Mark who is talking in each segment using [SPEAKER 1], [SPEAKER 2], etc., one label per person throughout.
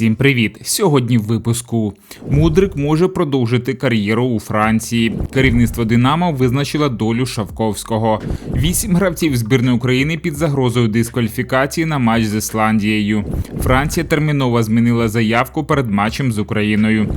[SPEAKER 1] Всім привіт! Сьогодні в випуску Мудрик може продовжити кар'єру у Франції. Керівництво Динамо визначило долю Шавковського. Вісім гравців збірної України під загрозою дискваліфікації на матч з Ісландією. Франція терміново змінила заявку перед матчем з Україною.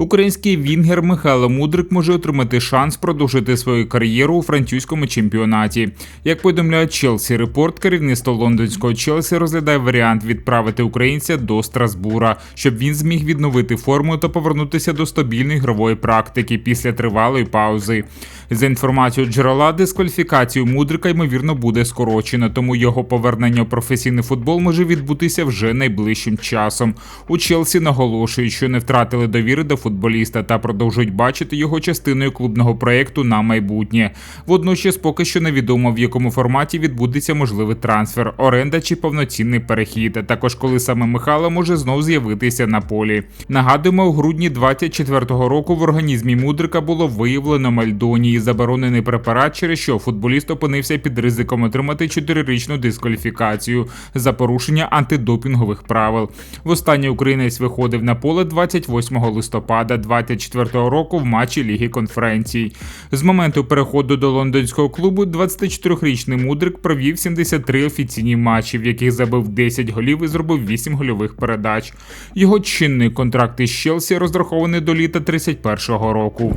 [SPEAKER 1] Український вінгер Михайло Мудрик може отримати шанс продовжити свою кар'єру у французькому чемпіонаті. Як повідомляє Челсі Репорт, керівництво лондонського Челсі розглядає варіант відправити українця до Страсбура, щоб він зміг відновити форму та повернутися до стабільної ігрової практики після тривалої паузи. За інформацією джерела, дискваліфікацію Мудрика ймовірно буде скорочено, тому його повернення у професійний футбол може відбутися вже найближчим часом. У Челсі наголошують, що не втратили довіри до футболіста та продовжують бачити його частиною клубного проєкту на майбутнє. Водночас, поки що невідомо в якому форматі відбудеться можливий трансфер, оренда чи повноцінний перехід. а Також коли саме Михайло може знов з'явитися на полі. Нагадуємо, у грудні 24-го року в організмі Мудрика було виявлено мальдонії, заборонений препарат, через що футболіст опинився під ризиком отримати 4-річну дискваліфікацію за порушення антидопінгових правил. Востаннє українець виходив на поле 28 листопада листопада 24-го року в матчі Ліги конференцій. З моменту переходу до лондонського клубу 24-річний мудрик провів 73 офіційні матчі, в яких забив 10 голів і зробив 8 гольових передач. Його чинний контракт із Челсі розрахований до літа 31-го року.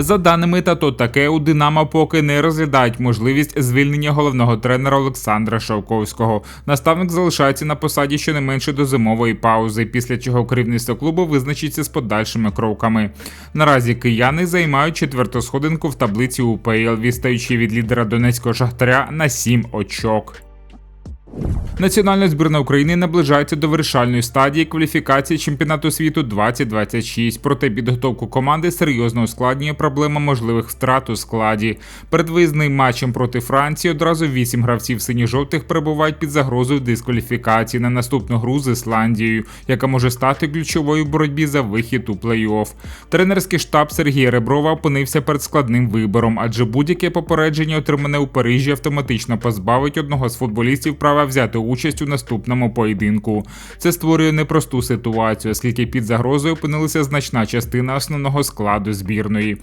[SPEAKER 1] За даними тато таке у Динамо поки не розглядають можливість звільнення головного тренера Олександра Шовковського. Наставник залишається на посаді щонайменше до зимової паузи, після чого керівництво клубу визначиться з подальшими кроками. Наразі кияни займають четверту сходинку в таблиці УПЛ, відстаючи від лідера Донецького шахтаря на 7 очок. Національна збірна України наближається до вирішальної стадії кваліфікації чемпіонату світу 2026. Проте підготовку команди серйозно ускладнює проблема можливих втрат у складі. Перед виїзним матчем проти Франції одразу вісім гравців синьо-жовтих перебувають під загрозою дискваліфікації на наступну гру з Ісландією, яка може стати ключовою в боротьбі за вихід у плей-офф. Тренерський штаб Сергія Реброва опинився перед складним вибором, адже будь-яке попередження, отримане у Парижі, автоматично позбавить одного з футболістів права взяти участь у наступному поєдинку. Це створює непросту ситуацію, оскільки під загрозою опинилася значна частина основного складу збірної.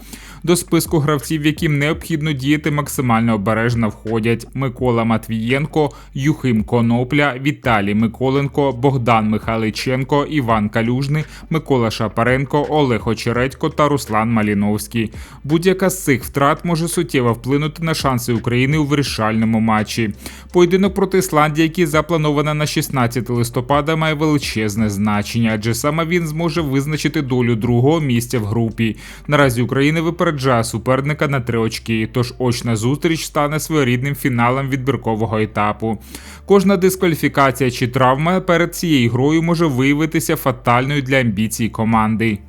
[SPEAKER 1] До списку гравців, яким необхідно діяти максимально обережно, входять Микола Матвієнко, Юхим Конопля, Віталій Миколенко, Богдан Михайличенко, Іван Калюжний, Микола Шапаренко, Олег Очередько та Руслан Маліновський. Будь-яка з цих втрат може суттєво вплинути на шанси України у вирішальному матчі. Поєдинок проти Ісландії, який запланована на 16 листопада, має величезне значення, адже саме він зможе визначити долю другого місця в групі. Наразі Україна випереджає суперника на три очки, тож очна зустріч стане своєрідним фіналом відбіркового етапу. Кожна дискваліфікація чи травма перед цією грою може виявитися фатальною для амбіцій команди.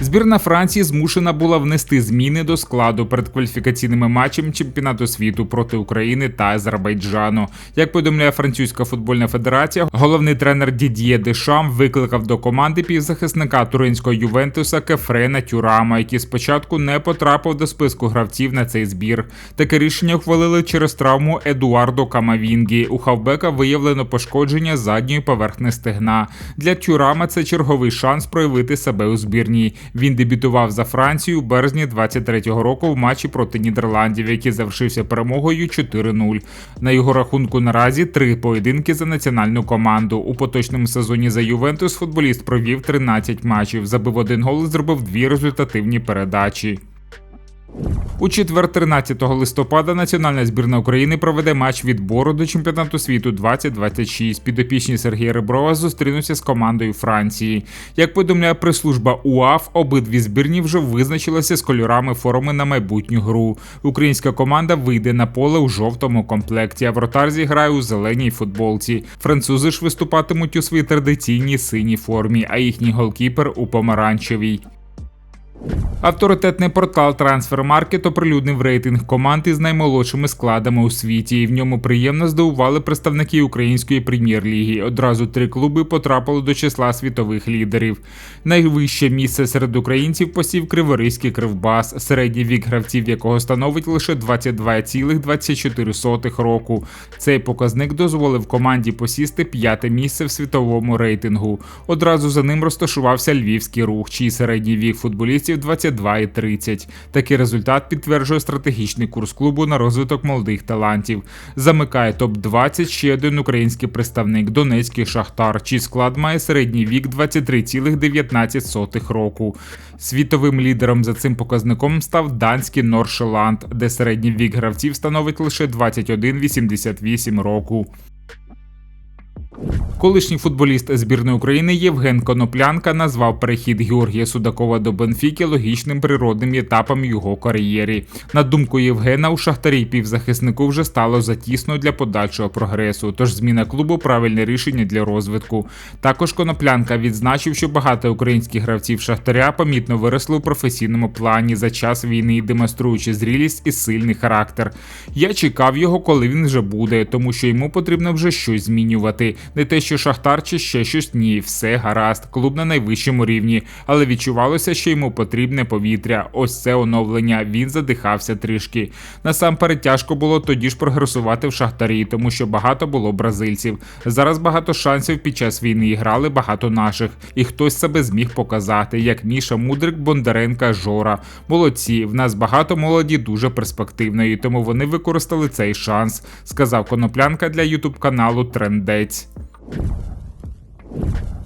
[SPEAKER 1] Збірна Франції змушена була внести зміни до складу перед кваліфікаційними матчами чемпіонату світу проти України та Азербайджану. Як повідомляє Французька футбольна федерація, головний тренер Дід'є Дешам викликав до команди півзахисника туринського Ювентуса Кефрена Тюрама, який спочатку не потрапив до списку гравців на цей збір. Таке рішення ухвалили через травму Едуардо Камавінгі. У хавбека виявлено пошкодження задньої поверхні стегна. Для Тюрама це черговий шанс проявити себе у збірній. Він дебютував за Францію у березні 23-го року в матчі проти Нідерландів, який завершився перемогою 4-0. На його рахунку наразі три поєдинки за національну команду. У поточному сезоні за Ювентус футболіст провів 13 матчів, забив один гол і зробив дві результативні передачі. У четвер, 13 листопада, національна збірна України проведе матч відбору до чемпіонату світу 2026. Підопічні Сергія Реброва зустрінуться з командою Франції. Як повідомляє прес-служба УАФ, обидві збірні вже визначилися з кольорами форми на майбутню гру. Українська команда вийде на поле у жовтому комплекті, а вратар зіграє у зеленій футболці. Французи ж виступатимуть у своїй традиційній синій формі, а їхній голкіпер у помаранчевій. Авторитетний портал Transfermarkt оприлюднив рейтинг команд із наймолодшими складами у світі, і в ньому приємно здивували представники української прем'єр-ліги. Одразу три клуби потрапили до числа світових лідерів. Найвище місце серед українців посів Криворізький Кривбас, середній вік гравців якого становить лише 22,24 року. Цей показник дозволив команді посісти п'яте місце в світовому рейтингу. Одразу за ним розташувався львівський рух, чий середній вік футболістів 22,30. Такий результат підтверджує стратегічний курс клубу на розвиток молодих талантів. Замикає топ-20 ще один український представник Донецький Шахтар, чий склад має середній вік 23,19 року. Світовим лідером за цим показником став данський Норшеланд, де середній вік гравців становить лише 21,88 року. Колишній футболіст збірної України Євген Коноплянка назвав перехід Георгія Судакова до Бенфіки логічним природним етапом його кар'єрі. На думку Євгена, у шахтарі півзахиснику вже стало затісно для подальшого прогресу, тож зміна клубу правильне рішення для розвитку. Також Коноплянка відзначив, що багато українських гравців Шахтаря помітно виросли у професійному плані за час війни, демонструючи зрілість і сильний характер. Я чекав його, коли він вже буде, тому що йому потрібно вже щось змінювати. Не те, що Шахтар чи ще щось ні, все гаразд, клуб на найвищому рівні, але відчувалося, що йому потрібне повітря. Ось це оновлення. Він задихався трішки. Насамперед тяжко було тоді ж прогресувати в Шахтарі, тому що багато було бразильців. Зараз багато шансів під час війни грали багато наших, і хтось себе зміг показати, як Міша Мудрик, Бондаренка, Жора. Молодці, в нас багато молоді, дуже перспективної, тому вони використали цей шанс, сказав Коноплянка для ютуб каналу Трендець. Thank you.